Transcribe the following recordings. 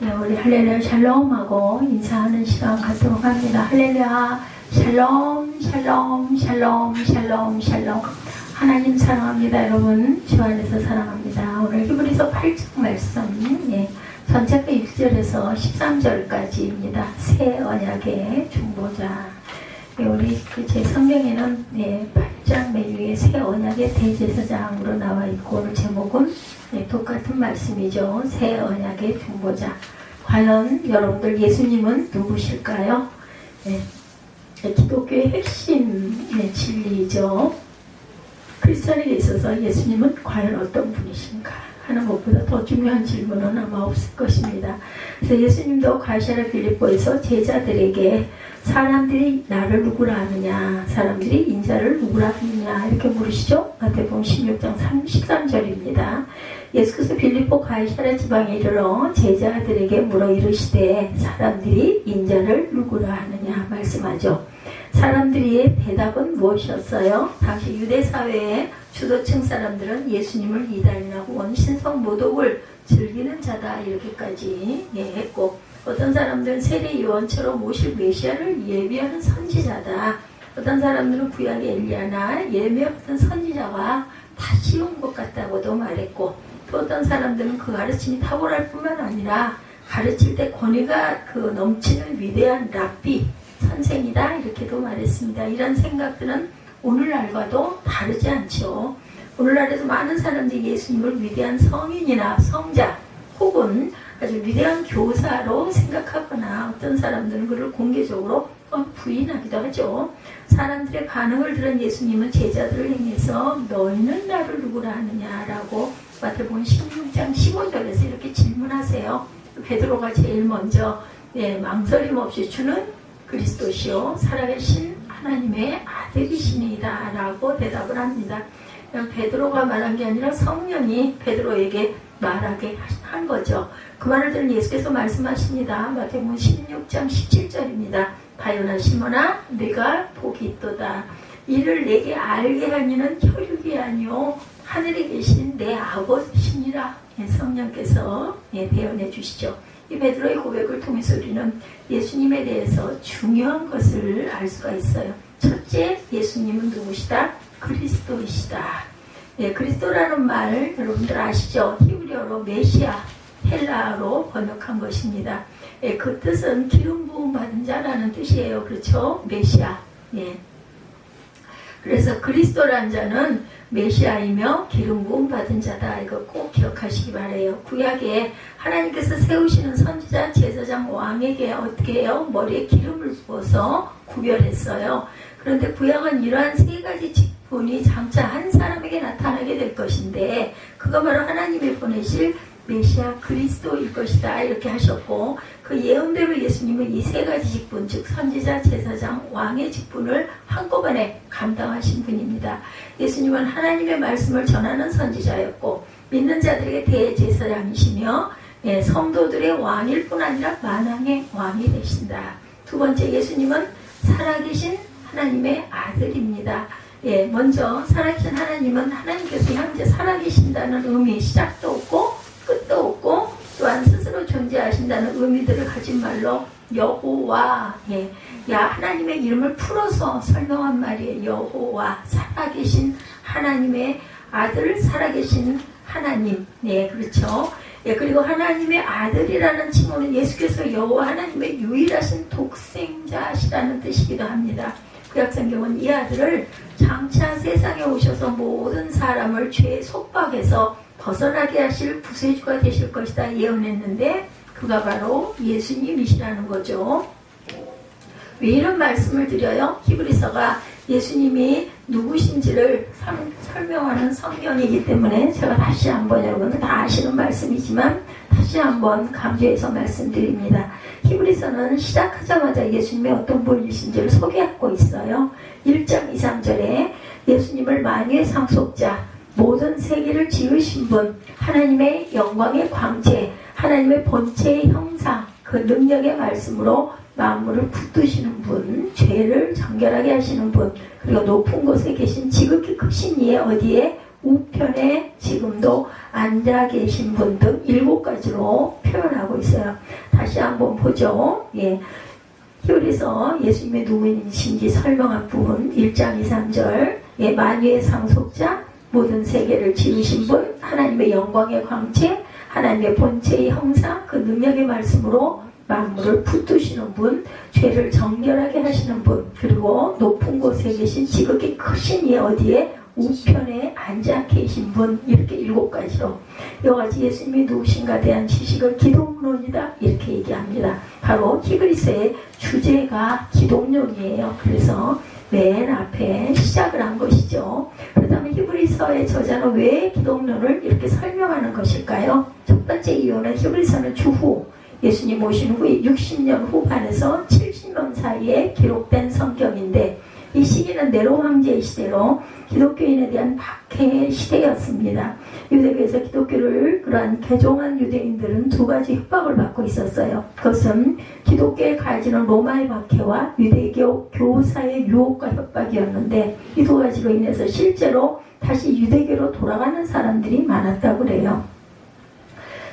네, 우리 할렐루야 샬롬하고 인사하는 시간 갖도록 합니다. 할렐루야 샬롬 샬롬 샬롬 샬롬 샬롬 하나님 사랑합니다 여러분 주 안에서 사랑합니다. 오늘 히브리서 8장 말씀 예, 전체가 6절에서 13절까지입니다. 새 언약의 중보자 예, 우리 그 제 성경에는 예, 8장 맨 위에 새 언약의 대제사장으로 나와 있고 오늘 제목은 네, 똑같은 말씀이죠. 새 언약의 중보자. 과연 여러분들 예수님은 누구실까요? 네, 네, 기독교의 핵심 네, 진리죠. 크리스천에게 있어서 예수님은 과연 어떤 분이신가 하는 것보다 더 중요한 질문은 아마 없을 것입니다. 그래서 예수님도 가시라 빌립보에서 제자들에게 사람들이 나를 누구라 하느냐, 사람들이 인자를 누구라 하느냐 이렇게 물으시죠. 마태복음 16장 33절입니다. 예수께서 빌립보 가이사라 지방에 이르러 제자들에게 물어 이르시되 사람들이 인자를 누구라 하느냐 말씀하죠. 사람들의 대답은 무엇이었어요? 당시 유대 사회의 주도층 사람들은 예수님을 이단이나 혹은 신성 모독을 즐기는 자다 이렇게까지 예, 했고 어떤 사람들은 세례 요원처럼 오실 메시아를 예비하는 선지자다. 어떤 사람들은 구약의 엘리야나 예매 어떤 선지자와 다시 온것 같다고도 말했고 또 어떤 사람들은 그 가르침이 탁월할 뿐만 아니라 가르칠 때 권위가 그 넘치는 위대한 랍비 선생이다 이렇게도 말했습니다. 이런 생각들은 오늘날과도 다르지 않죠. 오늘날에도 많은 사람들이 예수님을 위대한 성인이나 성자 혹은 아주 위대한 교사로 생각하거나 어떤 사람들은 그를 공개적으로 부인하기도 하죠. 사람들의 반응을 들은 예수님은 제자들을 향해서 너희는 나를 누구라 하느냐라고 마태복음 16장 15절에서 이렇게 질문하세요. 베드로가 제일 먼저 예, 망설임 없이 주는 그리스도시요 살아계신 하나님의 아들이시니이다 라고 대답을 합니다. 베드로가 말한 게 아니라 성령이 베드로에게 말하게 한 거죠. 그 말을 들은 예수께서 말씀하십니다. 마태복음 16장 17절입니다. 바요나 시모나 내가 복이 있도다. 이를 내게 알게 하니는 혈육이 아니요 하늘에 계신 내 아버지시니라 예, 성령께서 예, 대언해 주시죠. 이 베드로의 고백을 통해서 우리는 예수님에 대해서 중요한 것을 알 수가 있어요. 첫째, 예수님은 누구시다? 그리스도이시다. 예, 그리스도라는 말 여러분들 아시죠? 히브리어로 메시아, 헬라로 번역한 것입니다. 예, 그 뜻은 기름 부음 받은 자라는 뜻이에요. 그렇죠? 메시아. 예. 그래서 그리스도란 자는 메시아이며 기름 부음 받은 자다. 이거 꼭 기억하시기 바래요. 구약에 하나님께서 세우시는 선지자, 제사장, 왕에게 어떻게 해요? 머리에 기름을 부어서 구별했어요. 그런데 구약은 이러한 세 가지 직분이 장차 한 사람에게 나타나게 될 것인데 그거 바로 하나님이 보내실 메시아 그리스도일 것이다 이렇게 하셨고 그 예언대로 예수님은 이 세 가지 직분 즉 선지자 제사장 왕의 직분을 한꺼번에 감당하신 분입니다. 예수님은 하나님의 말씀을 전하는 선지자였고 믿는 자들에게 대제사장이시며 예, 성도들의 왕일 뿐 아니라 만왕의 왕이 되신다. 두 번째 예수님은 살아계신 하나님의 아들입니다. 예, 먼저 살아계신 하나님은 하나님께서 현재 살아계신다는 의미의 시작도 없고 끝도 없고 또한 스스로 존재하신다는 의미들을 가진 말로 여호와 예, 야 하나님의 이름을 풀어서 설명한 말이에요. 여호와 살아계신 하나님의 아들 살아계신 하나님 네 그렇죠. 예, 그리고 하나님의 아들이라는 칭호는 예수께서 여호와 하나님의 유일하신 독생자시라는 뜻이기도 합니다. 구약성경은 이 아들을 장차 세상에 오셔서 모든 사람을 죄의 속박에서 벗어나게 하실 구세주가 되실 것이다 예언했는데 그가 바로 예수님이시라는 거죠. 왜 이런 말씀을 드려요? 히브리서가 예수님이 누구신지를 설명하는 성경이기 때문에 제가 다시 한번 여러분들 다 아시는 말씀이지만 다시 한번 강조해서 말씀드립니다. 히브리서는 시작하자마자 예수님의 어떤 분이신지를 소개하고 있어요. 1장 2, 3절에 예수님을 만유의 상속자, 모든 세계를 지으신 분, 하나님의 영광의 광채, 하나님의 본체의 형상, 그 능력의 말씀으로 만물을 붙드시는 분, 죄를 정결하게 하시는 분, 그리고 높은 곳에 계신 지극히 크신 이의 어디에 우편에 지금도 앉아 계신 분 등 일곱 가지로 표현하고 있어요. 다시 한번 보죠. 예. 히브리서 예수님의 누구이신지 설명한 부분 1장 2, 3절 예, 만유의 상속자 모든 세계를 지으신 분 하나님의 영광의 광채 하나님의 본체의 형상 그 능력의 말씀으로 만물을 붙드시는 분 죄를 정결하게 하시는 분 그리고 높은 곳에 계신 지극히 크신 이 어디에 우편에 앉아 계신 분 이렇게 일곱 가지로 여가지 예수님이 누구신가 대한 지식을 기독론이다 이렇게 얘기합니다. 바로 히브리서의 주제가 기독론이에요. 그래서 맨 앞에 시작을 한 것이죠. 그렇다면 히브리서의 저자는 왜 기독론을 이렇게 설명하는 것일까요? 첫 번째 이유는 히브리서는 주후 예수님 오신 후에 60년 후반에서 70년 사이에 기록된 성경인데 이 시기는 네로 황제의 시대로 기독교인에 대한 박해의 시대였습니다. 유대교에서 기독교를 그러한 개종한 유대인들은 두 가지 협박을 받고 있었어요. 그것은 기독교에 가지는 로마의 박해와 유대교 교사의 유혹과 협박이었는데 이 두 가지로 인해서 실제로 다시 유대교로 돌아가는 사람들이 많았다고 그래요.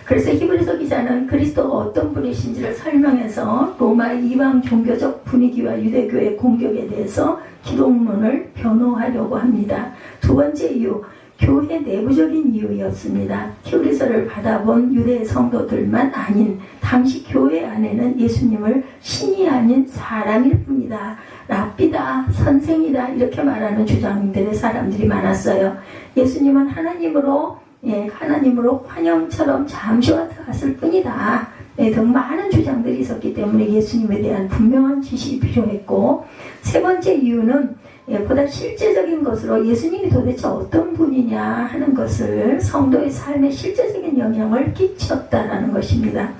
그래서 히브리서 기자는 그리스도가 어떤 분이신지를 설명해서 로마 이방 종교적 분위기와 유대교의 공격에 대해서 기독론을 변호하려고 합니다. 두 번째 이유, 교회 내부적인 이유였습니다. 히브리서를 받아본 유대 성도들만 아닌 당시 교회 안에는 예수님을 신이 아닌 사람일 뿐이다. 랍비다, 선생이다 이렇게 말하는 주장들의 사람들이 많았어요. 예수님은 하나님으로 예, 하나님으로 환영처럼 잠시 왔다 갔을 뿐이다. 예, 등 많은 주장들이 있었기 때문에 예수님에 대한 분명한 지식이 필요했고 세 번째 이유는 예, 보다 실제적인 것으로 예수님이 도대체 어떤 분이냐 하는 것을 성도의 삶에 실제적인 영향을 끼쳤다라는 것입니다.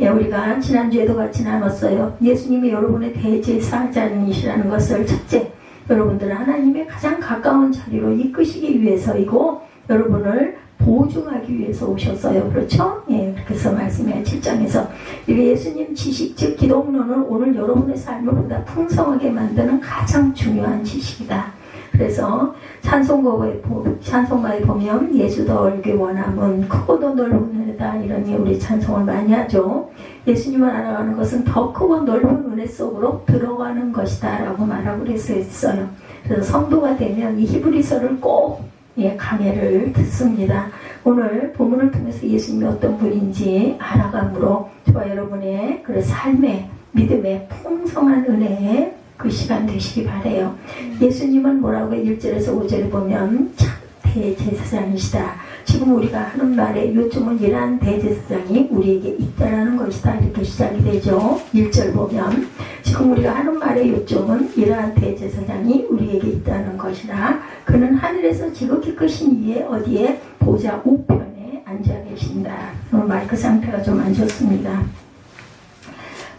예, 우리가 지난주에도 같이 나눴어요. 예수님이 여러분의 대제사장이시라는 것을 첫째, 여러분들은 하나님의 가장 가까운 자리로 이끄시기 위해서이고 여러분을 보증하기 위해서 오셨어요. 그렇죠? 예, 그렇게 해서 말씀해 7장에서 예수님 지식, 즉 기독론은 오늘 여러분의 삶을 보다 풍성하게 만드는 가장 중요한 지식이다. 그래서 찬송가에, 찬송가에 보면 예수 더 얼게 원함은 크고도 넓은 은혜다 이러니 우리 찬송을 많이 하죠. 예수님을 알아가는 것은 더 크고 넓은 은혜 속으로 들어가는 것이다 라고 말하고 그랬어요. 그래서 성도가 되면 이 히브리서를 꼭 예, 강해를 듣습니다. 오늘 본문을 통해서 예수님이 어떤 분인지 알아감으로 저와 여러분의 그 삶의 믿음의 풍성한 은혜의 그 시간 되시기 바래요. 예수님은 뭐라고 1절에서 5절에 보면 참 대제사장이시다. 지금 우리가 하는 말에 요즘은 이러한 대제사장이 우리에게 있다라는 것이다. 이렇게 시작이 되죠. 1절 보면 지금 우리가 하는 말의 요점은 이러한 대제사장이 우리에게 있다는 것이라 그는 하늘에서 지극히 크신 이에 어디에 보좌 우편에 앉아 계신다. 마이크 상태가 좀 안 좋습니다.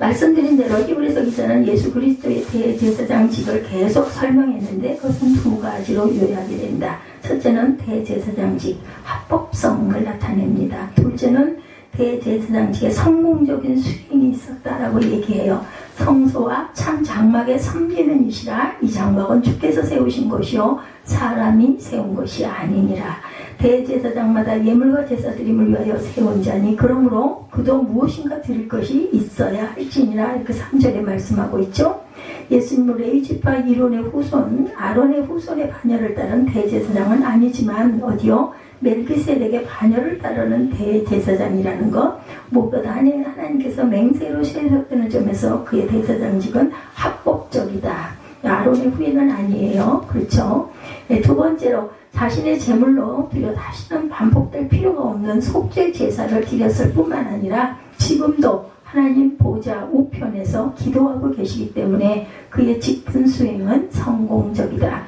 말씀드린 대로 히브리서 기자는 예수 그리스도의 대제사장 직을 계속 설명했는데 그것은 두 가지로 요약이 된다. 첫째는 대제사장직 합법성을 나타냅니다. 둘째는 대제사장직의 성공적인 수행이 있었다라고 얘기해요. 성소와 참 장막에 섬기는 이시라 이 장막은 주께서 세우신 것이요 사람이 세운 것이 아니니라. 대제사장마다 예물과 제사드림을 위하여 세운 자니 그러므로 그도 무엇인가 드릴 것이 있어야 할지니라 이렇게 3절에 말씀하고 있죠. 예수님은 레이지파 이론의 후손 아론의 후손의 반열을 따른 대제사장은 아니지만 어디요? 멜기세덱의 반열을 따르는 대제사장이라는 것 무엇보다 하나님께서 맹세로 세력되는 점에서 그의 대제사장직은 합법적이다. 아론의 후예는 아니에요. 그렇죠? 네, 두 번째로 자신의 제물로 드려 다시는 반복될 필요가 없는 속죄 제사를 드렸을 뿐만 아니라 지금도 하나님 보좌 우편에서 기도하고 계시기 때문에 그의 직분 수행은 성공적이다.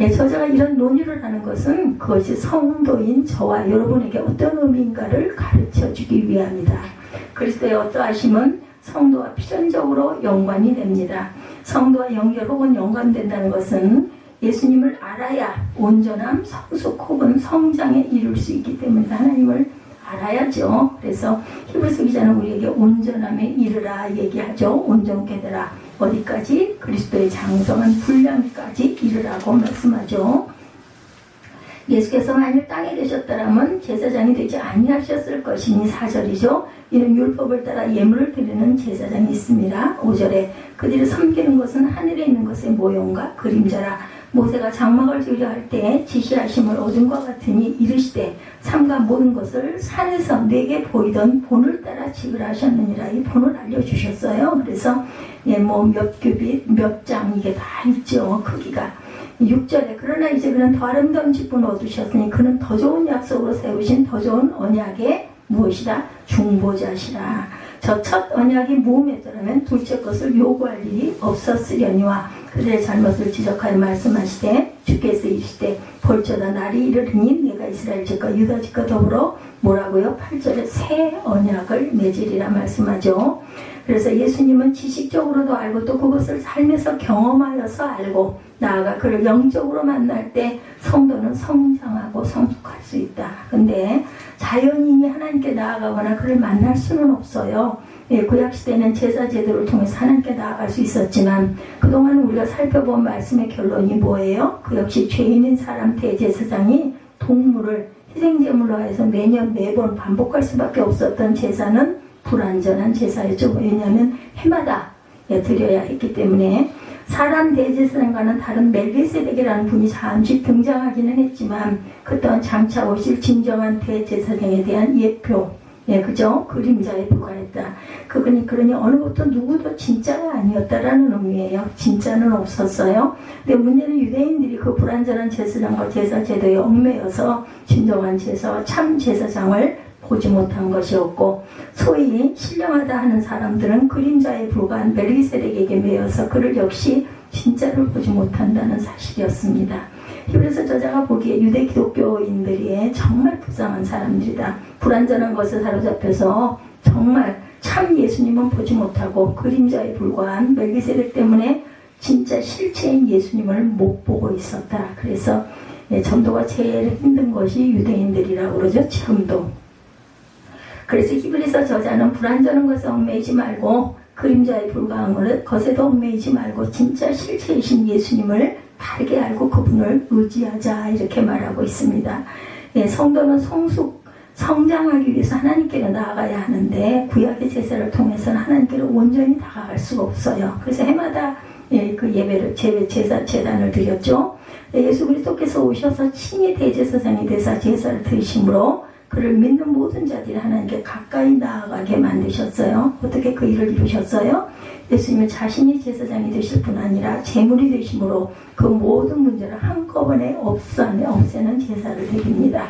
예, 저자가 이런 논의를 하는 것은 그것이 성도인 저와 여러분에게 어떤 의미인가를 가르쳐 주기 위함이다. 그리스도의 어떠하심은 성도와 필연적으로 연관이 됩니다. 성도와 연결 혹은 연관된다는 것은 예수님을 알아야 온전함, 성숙 혹은 성장에 이룰 수 있기 때문에 하나님을 알아야죠. 그래서 히브리서 기자는 우리에게 온전함에 이르라 얘기하죠. 온전케 되라. 어디까지? 그리스도의 장성한 분량까지 이르라고 말씀하죠. 예수께서 만일 땅에 계셨더라면 제사장이 되지 아니하셨을 것이니 사절이죠. 이는 율법을 따라 예물을 드리는 제사장이 있습니다. 5절에 그들이 섬기는 것은 하늘에 있는 것의 모형과 그림자라 모세가 장막을 지으려 할 때 지시하심을 얻은 것 같으니 이르시되 삼가 모든 것을 산에서 내게 보이던 본을 따라 지으라 하셨느니라 이 본을 알려주셨어요. 그래서 예, 뭐몇 규빗 몇 장 이게 다 있죠. 크기가 6절에 그러나 이제 그는 더 아름다운 직분을 얻으셨으니 그는 더 좋은 약속으로 세우신 더 좋은 언약의 무엇이다? 중보자시라. 저 첫 언약이 무음했더라면 둘째 것을 요구할 일이 없었으려니와 그들의 잘못을 지적하여 말씀하시되 주께서 이르시되 볼저다 날이 이르리니 내가 이스라엘 집과 유다 집과 더불어 뭐라고요? 8절에 새 언약을 맺으리라 말씀하죠. 그래서 예수님은 지식적으로도 알고 또 그것을 삶에서 경험하여서 알고 나아가 그를 영적으로 만날 때 성도는 성장하고 성숙할 수 있다. 근데 자연인이 하나님께 나아가거나 그를 만날 수는 없어요. 예, 구약시대는 제사 제도를 통해서 하나님께 나아갈 수 있었지만 그동안 우리가 살펴본 말씀의 결론이 뭐예요? 그 역시 죄인인 사람 대제사장이 동물을 희생제물로 해서 매년 매번 반복할 수밖에 없었던 제사는 불완전한 제사였죠. 왜냐하면 해마다 예, 드려야 했기 때문에 사람 대제사장과는 다른 멜기세덱이라는 분이 잠시 등장하기는 했지만 그 또한 장차 오실 진정한 대제사장에 대한 예표 예, 그죠? 그림자에 불과했다. 그분이 그러니 어느 것도 누구도 진짜가 아니었다라는 의미예요. 진짜는 없었어요. 근데 문제는 유대인들이 그 불완전한 제사장과 제사 제도에 얽매여서 진정한 제사와 참 제사장을 보지 못한 것이었고 소위 신령하다 하는 사람들은 그림자에 불과한 멜기세덱에게 매여서 그를 역시 진짜를 보지 못한다는 사실이었습니다. 히브리서 저자가 보기에 유대 기독교인들이 정말 불쌍한 사람들이다. 불완전한 것에 사로잡혀서 정말 참 예수님은 보지 못하고 그림자에 불과한 멜기세덱 때문에 진짜 실체인 예수님을 못 보고 있었다. 그래서 예, 전도가 제일 힘든 것이 유대인들이라고 그러죠. 지금도. 그래서 히브리서 저자는 불완전한 것에 얽매이지 말고 그림자에 불과한 것에도 얽매이지 말고 진짜 실체이신 예수님을 바르게 알고 그분을 의지하자 이렇게 말하고 있습니다. 예, 성도는 성숙 성장하기 위해서 하나님께로 나아가야 하는데 구약의 제사를 통해서는 하나님께로 온전히 다가갈 수가 없어요. 그래서 해마다 예, 그 예배를 제, 제사 재단을 드렸죠. 예, 예수 그리스도께서 오셔서 친히 대제사장이 되사 제사를 드리심으로 그를 믿는 모든 자들이 하나님께 가까이 나아가게 만드셨어요. 어떻게 그 일을 이루셨어요? 예수님은 자신이 제사장이 되실 뿐 아니라 제물이 되심으로 그 모든 문제를 한꺼번에 없애는 제사를 드립니다.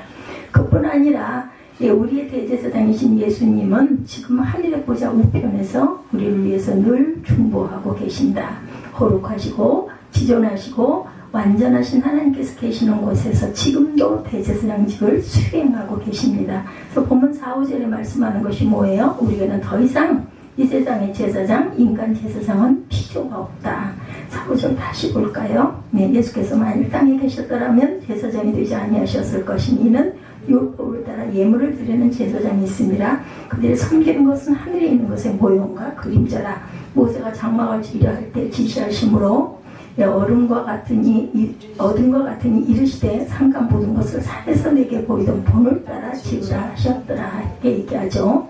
그뿐 아니라 예, 우리의 대제사장이신 예수님은 지금 하늘의 보좌 우편에서 우리를 위해서 늘 중보하고 계신다. 거룩하시고 지존하시고 완전하신 하나님께서 계시는 곳에서 지금도 대제사장직을 수행하고 계십니다. 그래서 본문 4, 5절에 말씀하는 것이 뭐예요? 우리에게는 더 이상 이 세상의 제사장, 인간 제사장은 필요가 없다. 4, 5절 다시 볼까요? 네, 예수께서 만일 땅에 계셨더라면 제사장이 되지 아니하셨을 것이니 이는 율법을 따라 예물을 드리는 제사장이 있습니다. 그들이 섬기는 것은 하늘에 있는 것의 모형과 그림자라 모세가 장막을 지으려 할 때 지시하심으로 얼음과 같으니 얻은 것 같으니 이르시되 상간 모든 것을 산에서 내게 보이던 본을 따라 지으라 하셨더라 이렇게 얘기하죠.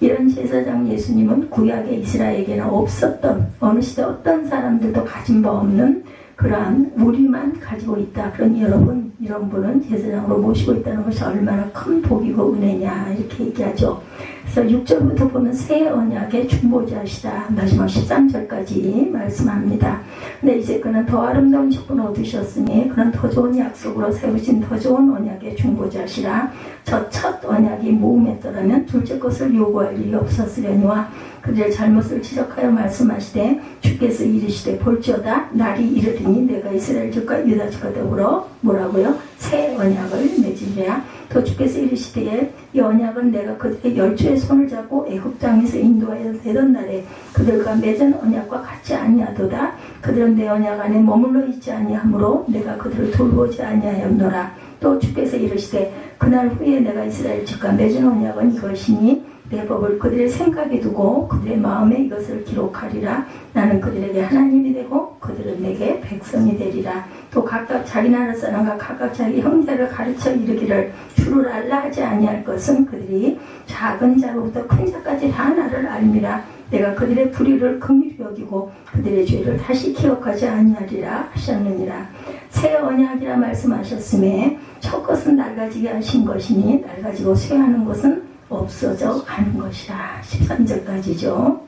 이런 제사장 예수님은 구약의 이스라엘에게는 없었던 어느 시대 어떤 사람들도 가진 바 없는 그러한 우리만 가지고 있다. 그러니 여러분 이런 분은 제사장으로 모시고 있다는 것이 얼마나 큰 복이고 은혜냐 이렇게 얘기하죠. 그래서 6절부터 보면 새 언약의 중보자시다. 마지막 13절까지 말씀합니다. 근데 이제 그는 더 아름다운 직분을 얻으셨으니 그는 더 좋은 약속으로 세우신 더 좋은 언약의 중보자시라. 저 첫 언약이 모음했더라면 둘째 것을 요구할 일이 없었으려니와 그들의 잘못을 지적하여 말씀하시되 주께서 이르시되 볼지어다 날이 이르리니 내가 이스라엘 집과 유다 집과 더불어 뭐라고요? 새 언약을 맺으리라 또 주께서 이르시되 이 언약은 내가 그들의 열주의 손을 잡고 애굽 땅에서 인도하여 되던 날에 그들과 맺은 언약과 같지 아니하도다. 그들은 내 언약 안에 머물러 있지 아니하므로 내가 그들을 돌보지 아니하였노라. 또 주께서 이르시되 그날 후에 내가 이스라엘 집과 맺은 언약은 이것이니 내 법을 그들의 생각에 두고 그들의 마음에 이것을 기록하리라. 나는 그들에게 하나님이 되고 그들은 내게 백성이 되리라. 또 각각 자기 나라 사람과 각각 자기 형제를 가르쳐 이르기를 주를 알라 하지 아니할 것은 그들이 작은 자로부터 큰 자까지 다 나를 알미라. 내가 그들의 불의를 긍휼히 여기고 그들의 죄를 다시 기억하지 아니하리라 하셨느니라. 새 언약이라 말씀하셨음에 첫 것은 낡아지게 하신 것이니 낡아지고 쇠하는 것은 없어져 가는 것이라. 13절까지죠.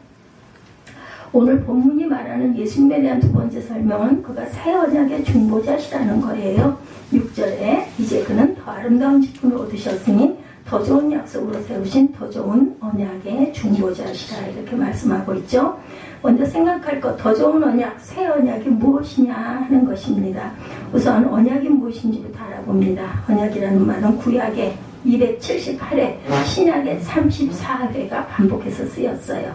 오늘 본문이 말하는 예수님에 대한 두 번째 설명은 그가 새 언약의 중보자시라는 거예요. 6절에 이제 그는 더 아름다운 직분을 얻으셨으니 더 좋은 약속으로 세우신 더 좋은 언약의 중보자시라 이렇게 말씀하고 있죠. 먼저 생각할 것 더 좋은 언약, 새 언약이 무엇이냐 하는 것입니다. 우선 언약이 무엇인지부터 알아봅니다. 언약이라는 말은 구약의 278회, 신약의 34회가 반복해서 쓰였어요.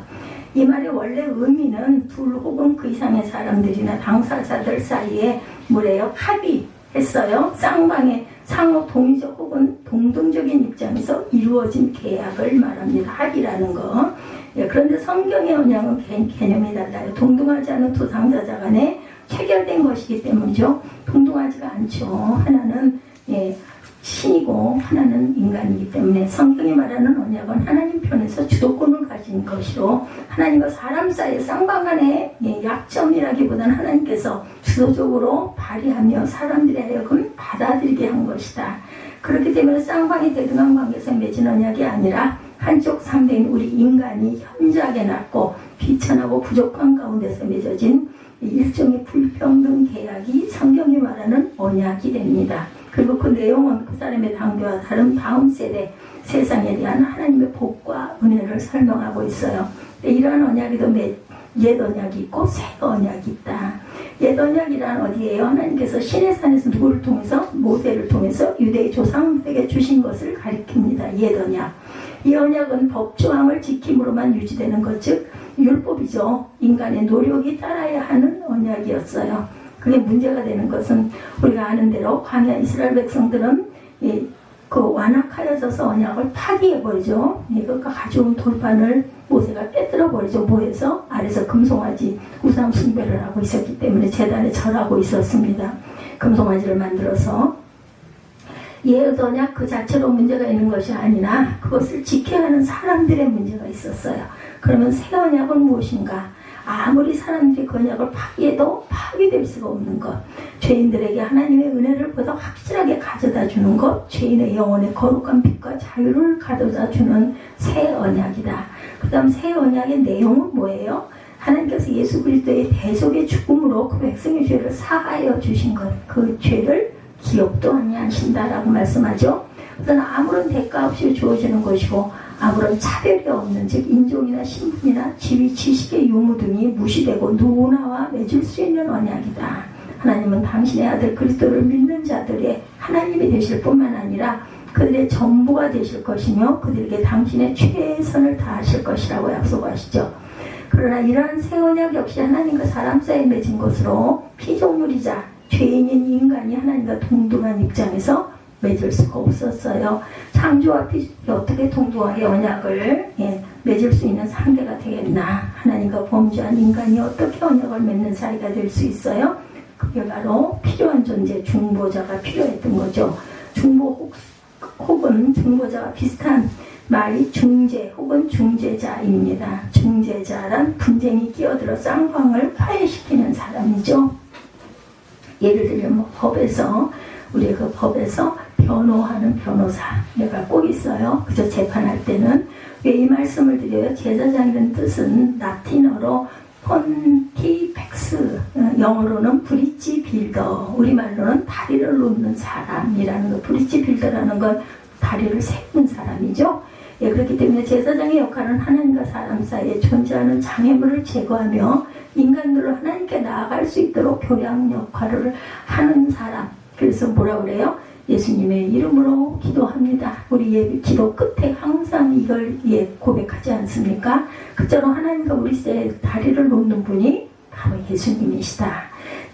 이 말의 원래 의미는 둘 혹은 그 이상의 사람들이나 당사자들 사이에 뭐래요? 합의했어요. 쌍방의 상호 동의적 혹은 동등적인 입장에서 이루어진 계약을 말합니다. 합의라는 거. 예, 그런데 성경의 언약은 개 념이 달라요. 동등하지 않은 두 당사자 간에 체결된 것이기 때문이죠. 동등하지가 않죠. 하나는 예, 신이고 하나는 인간이기 때문에 성경이 말하는 언약은 하나님 편에서 주도권을 가진 것이로 하나님과 사람 사이의 쌍방간의 예, 약점이라기보다는 하나님께서 주도적으로 발휘하며 사람들의 하여금 받아들이게 한 것이다. 그렇기 때문에 쌍방이 대등한 관계에서 맺은 언약이 아니라 한쪽 상대인 우리 인간이 현저하게 낮고 비천하고 부족한 가운데서 맺어진 일종의 불평등 계약이 성경이 말하는 언약이 됩니다. 그리고 그 내용은 그 사람의 당대와 다른 다음 세대 세상에 대한 하나님의 복과 은혜를 설명하고 있어요. 이러한 언약에도 옛 언약이 있고 새 언약이 있다. 옛 언약이란 어디에요? 하나님께서 신의 산에서 누구를 통해서 모세를 통해서 유대의 조상들에게 주신 것을 가리킵니다. 옛 언약. 이 언약은 법조항을 지킴으로만 유지되는 것, 즉 율법이죠. 인간의 노력이 따라야 하는 언약이었어요. 그게 문제가 되는 것은 우리가 아는 대로 광야 이스라엘 백성들은 이, 그 완악하여져서 언약을 파기해버리죠. 이것과 가져온 돌판을 모세가 깨뜨려 버리죠. 뭐해서 아래서 금송아지 우상 숭배를 하고 있었기 때문에 재단에 절하고 있었습니다. 금송아지를 만들어서 예의 언약 그 자체로 문제가 있는 것이 아니라 그것을 지켜야 하는 사람들의 문제가 있었어요. 그러면 새 언약은 무엇인가? 아무리 사람들이 그 언약을 파기해도 파괴될 수가 없는 것. 죄인들에게 하나님의 은혜를 보다 확실하게 가져다 주는 것. 죄인의 영혼의 거룩한 빛과 자유를 가져다 주는 새 언약이다. 그 다음 새 언약의 내용은 뭐예요? 하나님께서 예수 그리스도의 대속의 죽음으로 그 백성의 죄를 사하여 주신 것. 그 죄를 기억도 아니하신다라고 말씀하죠. 그건 아무런 대가 없이 주어지는 것이고 아무런 차별이 없는 즉 인종이나 신분이나 지위, 지식의 유무 등이 무시되고 누구나와 맺을 수 있는 언약이다. 하나님은 당신의 아들 그리스도를 믿는 자들의 하나님이 되실 뿐만 아니라 그들의 전부가 되실 것이며 그들에게 당신의 최선을 다하실 것이라고 약속하시죠. 그러나 이러한 새 언약 역시 하나님과 사람 사이에 맺은 것으로 피조물이자 죄인인 인간이 하나님과 동등한 입장에서 맺을 수가 없었어요. 창조와 피조이 어떻게 동등하게 언약을 예, 맺을 수 있는 상대가 되겠나? 하나님과 범죄한 인간이 어떻게 언약을 맺는 사이가 될 수 있어요? 그게 바로 필요한 존재 중보자가 필요했던 거죠. 중보 혹, 은 중보자와 비슷한 말이 중재 혹은 중재자입니다. 중재자란 분쟁이 끼어들어 쌍방을 화해시키는 사람이죠. 예를 들면 뭐 법에서 우리 그 법에서 변호하는 변호사가 꼭 있어요. 그저 재판할 때는 왜 이 말씀을 드려요? 제사장이라는 뜻은 라틴어로 폰티펙스 영어로는 브릿지 빌더 우리말로는 다리를 놓는 사람이라는 거 브릿지 빌더라는 건 다리를 세우는 사람이죠. 예, 그렇기 때문에 제사장의 역할은 하나님과 사람 사이에 존재하는 장애물을 제거하며 인간들로 하나님께 나아갈 수 있도록 교량 역할을 하는 사람. 그래서 뭐라 그래요? 예수님의 이름으로 기도합니다. 우리 예, 기도 끝에 항상 이걸 예, 고백하지 않습니까? 그처럼 하나님과 우리 새 다리를 놓는 분이 바로 예수님이시다.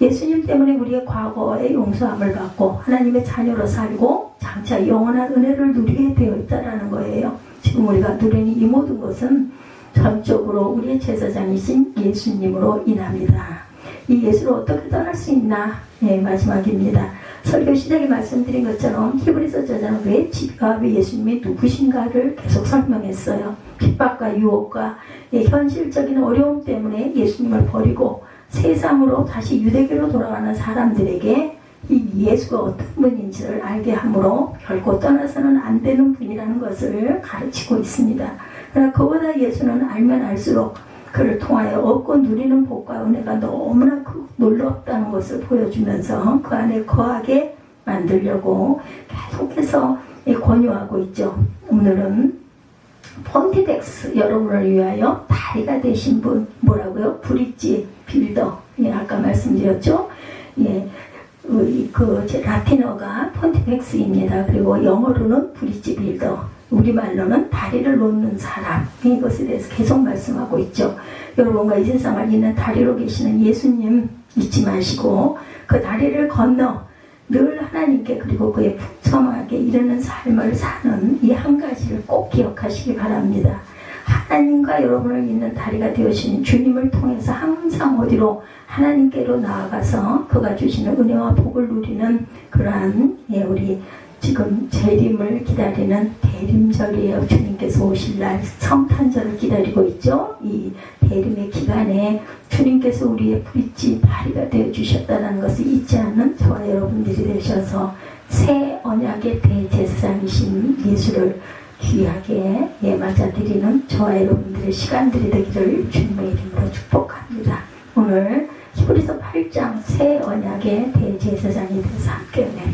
예수님 때문에 우리의 과거의 용서함을 받고 하나님의 자녀로 살고 장차 영원한 은혜를 누리게 되어 있다라는 거예요. 지금 우리가 누리는 이 모든 것은 전적으로 우리의 제사장이신 예수님으로 인합니다. 이 예수를 어떻게 떠날 수 있나? 네, 마지막입니다. 설교 시작에 말씀드린 것처럼 히브리서 저자는 왜 지가 왜 예수님이 누구신가를 계속 설명했어요. 핍박과 유혹과 예, 현실적인 어려움 때문에 예수님을 버리고 세상으로 다시 유대교로 돌아가는 사람들에게 이 예수가 어떤 분인지를 알게 함으로 결코 떠나서는 안 되는 분이라는 것을 가르치고 있습니다. 그러나 그보다 예수는 알면 알수록 그를 통하여 얻고 누리는 복과 은혜가 너무나 그 놀랍다는 것을 보여주면서 그 안에 거하게 만들려고 계속해서 권유하고 있죠. 오늘은 폰티덱스 여러분을 위하여 다리가 되신 분 뭐라고요? 브릿지 빌더 예, 아까 말씀드렸죠. 예, 그, 그 라틴어가 폰티덱스입니다. 그리고 영어로는 브릿지 빌더 우리말로는 다리를 놓는 사람 이것에 대해서 계속 말씀하고 있죠. 여러분과 이 세상을 잇는 다리로 계시는 예수님 잊지 마시고 그 다리를 건너 늘 하나님께 그리고 그의 풍성하게 이르는 삶을 사는 이 한 가지를 꼭 기억하시기 바랍니다. 하나님과 여러분을 잇는 다리가 되어주신 주님을 통해서 항상 어디로 하나님께로 나아가서 그가 주시는 은혜와 복을 누리는 그러한 예, 우리 지금 재림을 기다리는 대림절이에요. 주님께서 오실 날 성탄절을 기다리고 있죠. 이 대림의 기간에 주님께서 우리의 브릿지 다리가 되어 주셨다는 것을 잊지 않는 저와 여러분들이 되셔서 새 언약의 대제사장이신 예수를 귀하게 예, 맞아 드리는 저와 여러분들의 시간들이 되기를 주님의 이름으로 축복합니다. 오늘 히브리서 8장 새 언약의 대제사장이 돼서 함께 은혜를